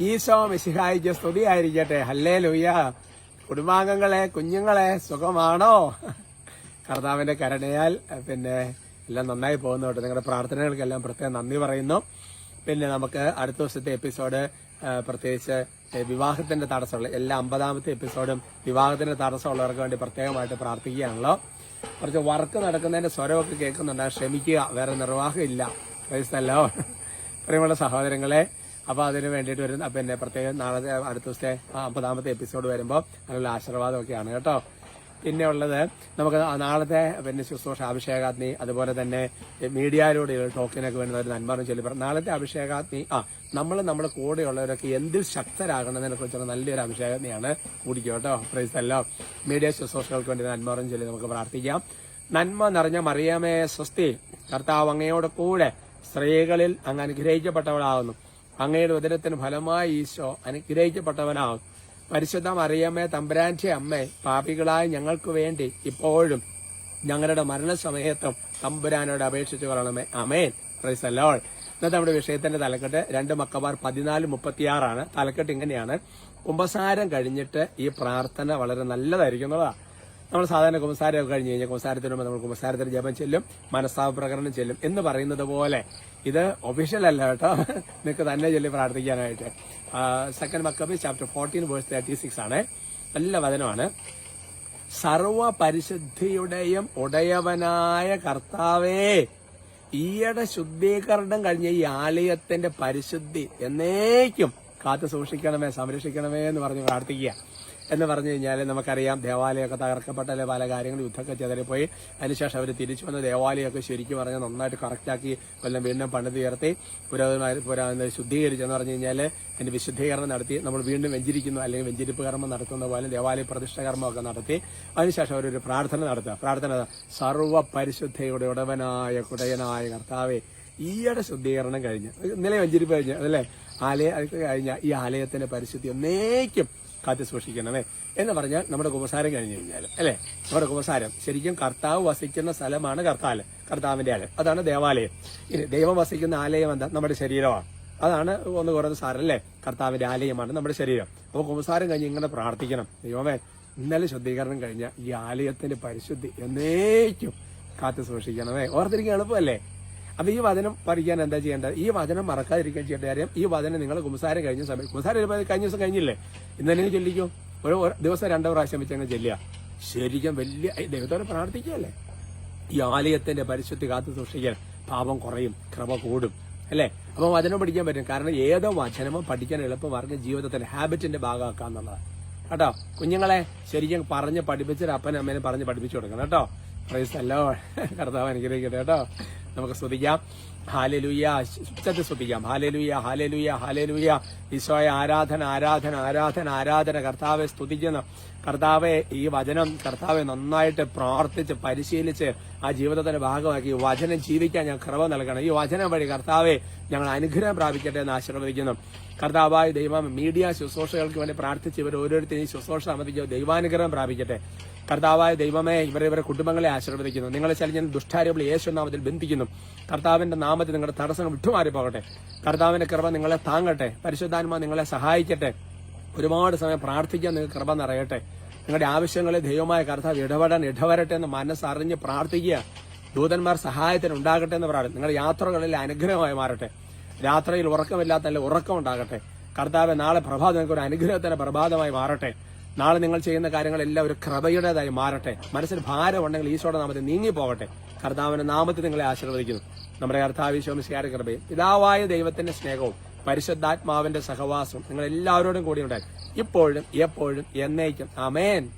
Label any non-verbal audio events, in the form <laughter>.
ഈശോ മിശിഹായിക്ക് സ്തുതിയായിരിക്കട്ടെ. ഹല്ലേ ലൂയ കുടുംബാംഗങ്ങളെ കുഞ്ഞുങ്ങളെ സുഖമാണോ? കർത്താവിന്റെ കരുണയാൽ പിന്നെ എല്ലാം നന്നായി പോകുന്നോട്ടെ നിങ്ങളുടെ പ്രാർത്ഥനകൾക്കെല്ലാം പ്രത്യേകം നന്ദി പറയുന്നു. പിന്നെ നമുക്ക് അടുത്ത ദിവസത്തെ എപ്പിസോഡ് പ്രത്യേകിച്ച് വിവാഹത്തിന്റെ തടസ്സമുള്ള എല്ലാ അമ്പതാമത്തെ എപ്പിസോഡും വിവാഹത്തിന്റെ തടസ്സമുള്ളവർക്ക് വേണ്ടി പ്രത്യേകമായിട്ട് പ്രാർത്ഥിക്കുകയാണല്ലോ. കുറച്ച് വർക്ക് നടക്കുന്നതിന്റെ സ്വരമൊക്കെ കേൾക്കുന്നുണ്ട്. ക്ഷമിക്കുക. വേറെ നിർവാഹമില്ല ക്രൈസ്തല്ലോ പ്രിയമുള്ള സഹോദരങ്ങളെ അപ്പൊ അതിന് വേണ്ടിയിട്ട് വരുന്ന പിന്നെ പ്രത്യേകം നാളെ അടുത്ത ദിവസത്തെ അമ്പതാമത്തെ എപ്പിസോഡ് വരുമ്പോൾ അതിനുള്ള ആശീർവാദമൊക്കെയാണ് കേട്ടോ. പിന്നെ ഉള്ളത് നമുക്ക് നാളത്തെ പിന്നെ ശുശ്രൂഷ അഭിഷേകാഗ്നി അതുപോലെ തന്നെ മീഡിയയിലൂടെ ടോക്കിനൊക്കെ വേണ്ടി ഒരു നന്മറും ചൊല്ലി പറഞ്ഞു നാളത്തെ അഭിഷേകാഗ്നി ആ നമ്മൾ നമ്മുടെ കൂടെയുള്ളവരൊക്കെ എന്തിൽ ശക്തരാകണമെന്നതിനെ കുറിച്ചുള്ള നല്ലൊരു അഭിഷേകാഗ്നിയാണ് കൂടിക്കും കേട്ടോ. പ്രൈസ് അല്ലോ മീഡിയ ശുശ്രൂഷകൾക്ക് വേണ്ടി നന്മറും ചൊല്ലി നമുക്ക് പ്രാർത്ഥിക്കാം. നന്മ നിറഞ്ഞ മറിയാമേ സ്വസ്തി കർത്താവ് അങ്ങയോട് കൂടെ സ്ത്രീകളിൽ അങ്ങ് അനുഗ്രഹിക്കപ്പെട്ടവളാകുന്നു അങ്ങയുടെ ഉദരത്തിന് ഫലമായി ഈശോ അനുഗ്രഹിക്കപ്പെട്ടവനാകും പരിശുദ്ധ മറിയമ്മേ തമ്പുരാന്റെ അമ്മേ പാപികളായ ഞങ്ങൾക്ക് വേണ്ടി ഇപ്പോഴും ഞങ്ങളുടെ മരണസമയത്തും തമ്പുരാനോട് അപേക്ഷിച്ചു കൊള്ളണമേ. അമേൻ പ്രൈസല്ലോൾ ഇന്നത്തെ നമ്മുടെ വിഷയത്തിന്റെ തലക്കെട്ട് രണ്ട് മക്കമാർ പതിനാല് മുപ്പത്തിയാറാണ്. തലക്കെട്ട് ഇങ്ങനെയാണ്. കുംഭസാരം കഴിഞ്ഞിട്ട് ഈ പ്രാർത്ഥന വളരെ നല്ലതായിരിക്കുന്നതാ നമ്മൾ സാധാരണ കുമ്പസാരമൊക്കെ കഴിഞ്ഞ് കഴിഞ്ഞാൽ കുമ്പസാരത്തിന് നമ്മൾ കുമ്പസാരത്തിന് ജപം ചെല്ലും മനസ്താപ പ്രകടനം ചെല്ലും എന്ന് പറയുന്നത് പോലെ. ഇത് ഒഫീഷ്യൽ അല്ല കേട്ടോ. നിങ്ങൾക്ക് തന്നെ ചൊല്ലി പ്രാർത്ഥിക്കാനായിട്ട്. Second Maccabees chapter fourteen verse thirty six ആണ്. നല്ല വചനമാണ്. സർവ പരിശുദ്ധിയുടെയും ഉടയവനായ കർത്താവേ ഈയുടെ ശുദ്ധീകരണം കഴിഞ്ഞ ഈ ആലയത്തിന്റെ പരിശുദ്ധി എന്നേക്കും കാത്തു സൂക്ഷിക്കണമേ സംരക്ഷിക്കണമേ എന്ന് പറഞ്ഞ് പ്രാർത്ഥിക്കുക. എന്ന് പറഞ്ഞു കഴിഞ്ഞാൽ നമുക്കറിയാം ദേവാലയമൊക്കെ തകർക്കപ്പെട്ടല്ലേ പല കാര്യങ്ങളും യുദ്ധമൊക്കെ ചെതറിപ്പോയി അതിനുശേഷം അവർ തിരിച്ചു വന്ന ദേവാലയമൊക്കെ ശരിക്കും പറഞ്ഞാൽ നന്നായിട്ട് കറക്റ്റാക്കി കൊല്ലം വീണ്ടും പണിത് ഉയർത്തി പുരോഗതി പുരാ ശുദ്ധീകരിച്ചെന്ന് പറഞ്ഞു കഴിഞ്ഞാൽ അതിന്റെ വിശുദ്ധീകരണം നടത്തി. നമ്മൾ വീണ്ടും വെഞ്ചിരിക്കുന്നു അല്ലെങ്കിൽ വെഞ്ചിരിപ്പ് കർമ്മം നടത്തുന്ന പോലെ ദേവാലയ പ്രതിഷ്ഠ കർമ്മമൊക്കെ നടത്തി. അതിനുശേഷം അവരൊരു പ്രാർത്ഥന നടത്തുക. പ്രാർത്ഥന സർവ പരിശുദ്ധയുടെ ഉടവനായ കുടയനായ കർത്താവെ ഈയുടെ ശുദ്ധീകരണം കഴിഞ്ഞ്. ഇന്നലെ വെഞ്ചിരിപ്പ് കഴിഞ്ഞ് അതല്ലേ? ആലയ കഴിഞ്ഞ ഈ ആലയത്തിന്റെ പരിശുദ്ധി എന്നേക്കും കാത്തു സൂക്ഷിക്കണമേ എന്ന് പറഞ്ഞാൽ നമ്മുടെ കുമ്പസാരം കഴിഞ്ഞു കഴിഞ്ഞാൽ അല്ലെ? നമ്മുടെ കുമ്പസാരം ശരിക്കും കർത്താവ് വസിക്കുന്ന സ്ഥലമാണ് കർത്താൽ കർത്താവിന്റെ ആലയം. അതാണ് ദേവാലയം. ഇനി ദൈവം വസിക്കുന്ന ആലയം എന്താ? നമ്മുടെ ശരീരമാണ്. അതാണ് ഒന്ന് കുറഞ്ഞ സാരല്ലേ കർത്താവിന്റെ ആലയമാണ് നമ്മുടെ ശരീരം. അപ്പൊ കുമ്പസാരം കഴിഞ്ഞ് ഇങ്ങനെ പ്രാർത്ഥിക്കണം. ദൈവമേ ഇന്നലെ ശുദ്ധീകരണം കഴിഞ്ഞ ഈ ആലയത്തിന്റെ പരിശുദ്ധി എന്നേക്കും കാത്തു സൂക്ഷിക്കണമേ. ഓർത്തിരിക്കാൻ എളുപ്പമല്ലേ? അപ്പൊ ഈ വചനം പഠിക്കാൻ എന്താ ചെയ്യേണ്ടത്? ഈ വചനം മറക്കാതിരിക്കാൻ ചെയ്യേണ്ട കാര്യം ഈ വചനം നിങ്ങൾ കുമ്പസാരം കഴിഞ്ഞ സമയം കുമ്പസാരം കഴിഞ്ഞ ദിവസം കഴിഞ്ഞില്ലേ? ഇന്നലെ ചൊല്ലിക്കും? ഒരു ദിവസം രണ്ടോ പ്രാവശ്യം വെച്ച് അങ്ങ് ചെല്ലുക. ശരിക്കും വലിയ ദൈവത്തോടെ പ്രാർത്ഥിക്കുകയല്ലേ? ഈ ആലയത്തിന്റെ പരിശുദ്ധി കാത്തു സൂക്ഷിക്കാൻ പാപം കുറയും ക്രമ കൂടും അല്ലേ? അപ്പൊ വചനം പഠിക്കാൻ പറ്റും. കാരണം ഏതോ വചനമോ പഠിക്കാൻ എളുപ്പമാർഗം ജീവിതത്തിന്റെ ഹാബിറ്റിന്റെ ഭാഗമാക്കുക എന്നുള്ളതാണ്. കേട്ടോ? കുഞ്ഞുങ്ങളെ ശരിക്കും പറഞ്ഞ് പഠിപ്പിച്ചൊരു അപ്പനും അമ്മേനെ പറഞ്ഞ് പഠിപ്പിച്ചു കൊടുക്കണം. കേട്ടോ? പ്രൈസ് അല്ലോ <laughs> കർത്താവ് അനുഗ്രഹിക്കട്ടെ. കേട്ടോ? നമുക്ക് സ്തുതിക്കാം ഈശോയെ ആരാധന ആരാധന ആരാധന ആരാധന. കർത്താവെ സ്തുതിക്കുന്നു. കർത്താവെ ഈ വചനം കർത്താവെ നന്നായിട്ട് പ്രാർത്ഥിച്ച് പരിശീലിച്ച് ആ ജീവിതത്തിന്റെ ഭാഗമാക്കി ഈ വചനം ജീവിക്കാൻ ഞാൻ കൃപ നൽകണം. ഈ വചനം വഴി കർത്താവെ ഞങ്ങൾ അനുഗ്രഹം പ്രാപിക്കട്ടെ എന്ന് ആശീർവദിക്കുന്നു. കർത്താവായ ദൈവം മീഡിയ ശുശ്രൂഷകൾക്ക് വേണ്ടി പ്രാർത്ഥിച്ച് ഇവർ ഓരോരുത്തരും ശുശ്രൂഷ സംബന്ധിച്ച് ദൈവാനുഗ്രഹം പ്രാപിക്കട്ടെ. കർത്താവായ ദൈവമേ ഇവരെ ഇവരെ കുടുംബങ്ങളെ ആശീർവദിക്കുന്നു. നിങ്ങളെ ചലിഞ്ഞ ദുഷ്ടാരൂപിൾ യേശു നാമത്തിൽ ബന്ധിക്കുന്നു. കർത്താവിന്റെ നാമത്തിൽ നിങ്ങളുടെ തടസ്സങ്ങൾ വിട്ടുമാറി പോകട്ടെ. കർത്താവിന്റെ കൃപ നിങ്ങളെ താങ്ങട്ടെ. പരിശുദ്ധാത്മ നിങ്ങളെ സഹായിക്കട്ടെ. ഒരുപാട് സമയം പ്രാർത്ഥിക്കാൻ നിങ്ങൾക്ക് കൃപ നിറയട്ടെ. നിങ്ങളുടെ ആവശ്യങ്ങളെ ദൈവമായ കർത്താവ് ഇടപെടാൻ ഇടവരട്ടെ എന്ന് മനസ്സറിഞ്ഞ് പ്രാർത്ഥിക്കുക. ദൂതന്മാർ സഹായത്തിന് ഉണ്ടാകട്ടെ എന്ന് പറയുന്നത് നിങ്ങളുടെ യാത്രകളിൽ അനുഗ്രഹമായി മാറട്ടെ. രാത്രിയിൽ ഉറക്കമില്ലാത്ത നല്ല ഉറക്കം ഉണ്ടാകട്ടെ. കർത്താവ് നാളെ പ്രഭാതം നിങ്ങൾക്ക് ഒരു അനുഗ്രഹത്തിന്റെ പ്രഭാതമായി മാറട്ടെ. നാളെ നിങ്ങൾ ചെയ്യുന്ന കാര്യങ്ങളെല്ലാം ഒരു കൃപയുടേതായി മാറട്ടെ. മനസ്സിൽ ഭാരമുണ്ടെങ്കിൽ ഈശോയുടെ നാമത്തിൽ നീങ്ങി പോകട്ടെ കർത്താവിന്റെ നാമത്തിൽ നിങ്ങളെ ആശീർവദിക്കുന്നു. നമ്മുടെ കർത്താവിശ്വമിശിയാര കൃപയും പിതാവായ ദൈവത്തിന്റെ സ്നേഹവും പരിശുദ്ധാത്മാവിന്റെ സഹവാസവും നിങ്ങൾ എല്ലാവരോടും കൂടി ഉണ്ടായി ഇപ്പോഴും എപ്പോഴും എന്നേക്കും. അമേൻ